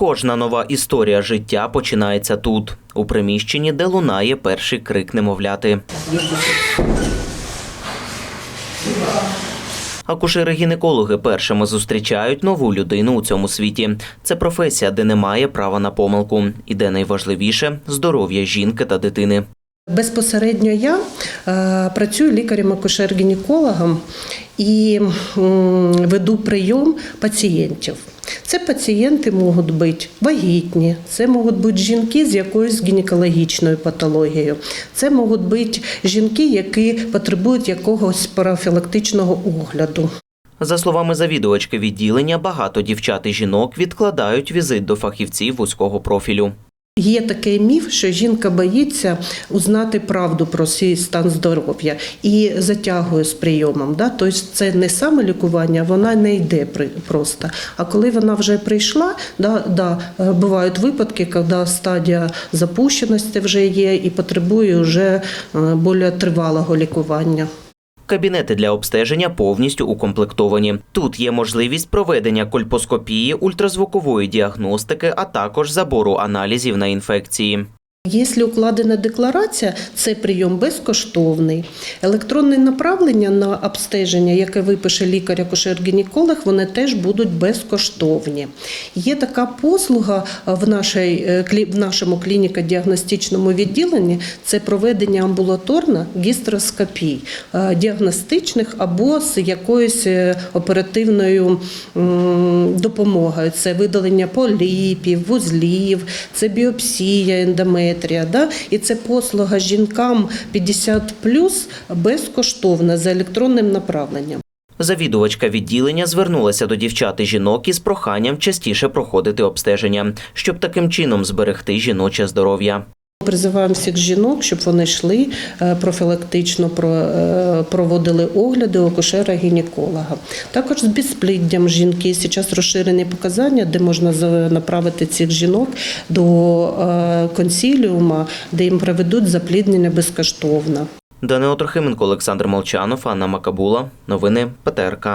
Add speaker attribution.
Speaker 1: Кожна нова історія життя починається тут, у приміщенні, де лунає перший крик немовляти. Акушери-гінекологи першими зустрічають нову людину у цьому світі. Це професія, де немає права на помилку, і де найважливіше здоров'я жінки та дитини.
Speaker 2: Безпосередньо я е, працюю лікарем-акушер-гінекологом і веду прийом пацієнтів. Це пацієнти можуть бути вагітні, це можуть бути жінки з якоюсь гінекологічною патологією, це можуть бути жінки, які потребують якогось профілактичного огляду.
Speaker 1: За словами завідувачки відділення, багато дівчат і жінок відкладають візит до фахівців вузького профілю.
Speaker 2: Є такий міф, що жінка боїться узнати правду про свій стан здоров'я і затягує з прийомом. Да? Тобто це не саме лікування, вона не йде просто. А коли вона вже прийшла, да, да, е, бувають випадки, коли стадія запущеності вже є і потребує вже е, більш тривалого лікування.
Speaker 1: Кабінети для обстеження повністю укомплектовані. Тут є можливість проведення кольпоскопії, ультразвукової діагностики, а також забору аналізів на інфекції.
Speaker 2: Якщо укладена декларація, це прийом безкоштовний. Електронне направлення на обстеження, яке випише лікар-акушер-гінеколог, вони теж будуть безкоштовні. Є така послуга в, нашій, е, в нашому клініко-діагностичному відділенні це проведення амбулаторно гістроскопій е, діагностичних або з якоюсь е, оперативною допомогою. Це видалення поліпів, вузлів, це біопсія, ендометрія. Да? І це послуга жінкам 50 безкоштовна за електронним направленням.
Speaker 1: Завідувачка відділення звернулася до дівчат і жінок із проханням частіше проходити обстеження, щоб таким чином зберегти жіноче здоров'я.
Speaker 2: Призиваємо всіх жінок, щоб вони йшли е, профілактично е, проводили огляди у акушера-гінеколога. Також з безпліддям жінки зараз розширені показання, де можна направити цих жінок до е, консіліума, де їм проведуть запліднення безкоштовно.
Speaker 1: Данило Трохименко, Олександр Молчанов, Анна Макабула. Новини ПТРК.